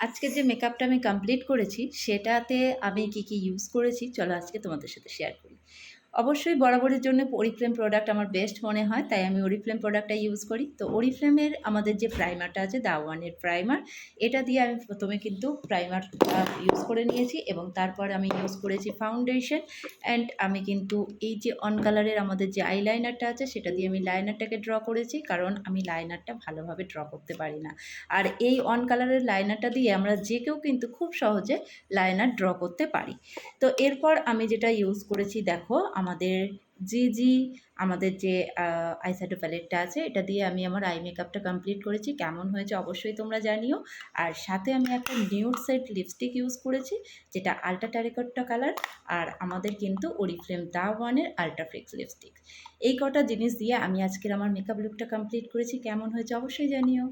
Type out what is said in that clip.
আজকে যে মেকআপটা আমি কমপ্লিট করেছি, সেটাতে আমি কি কি ইউজ করেছি, চলো আজকে তোমাদের সাথে শেয়ার করি। অবশ্যই বরাবরের জন্য ওরিফ্লেম প্রোডাক্ট আমার বেস্ট মনে হয়, তাই আমি ওরিফ্লেম প্রোডাক্টটা ইউজ করি। তো ওরিফ্লেমের আমাদের যে প্রাইমারটা আছে দা ওয়ানের প্রাইমার এটা দিয়ে আমি প্রথমে কিন্তু প্রাইমারটা ইউজ করে নিয়েছি এবং তারপর আমি ইউজ করেছি ফাউন্ডেশন অ্যান্ড আমি কিন্তু এই যে অন কালারের আমাদের যে আইলাইনারটা আছে, সেটা দিয়ে আমি লাইনারটাকে ড্র করেছি, কারণ আমি লাইনারটা ভালোভাবে ড্র করতে পারি না। আর এই অন কালারের লাইনারটা দিয়ে আমরা যে কেউ কিন্তু খুব সহজে লাইনার ড্র করতে পারি। তো এরপর আমি যেটা ইউজ করেছি, দেখো আমাদের জি জি আমাদের যে আইশ্যাডো প্যালেটটা আছে, এটা দিয়ে আমি আমার আই মেকআপটা কমপ্লিট করেছি। কেমন হয়েছে অবশ্যই তোমরা জানিও। আর সাথে আমি একটা নিউড সেট লিপস্টিক ইউজ করেছি, যেটা আলট্রা ট্যারিকট্টা কালার আর আমাদের কিন্তু ওরিফ্লেম দা ওয়ানের আলট্রা ফিক্স লিপস্টিক এই কটা জিনিস দিয়ে আমি আজকের আমার মেকআপ লুকটা কমপ্লিট করেছি। কেমন হয়েছে অবশ্যই জানিও।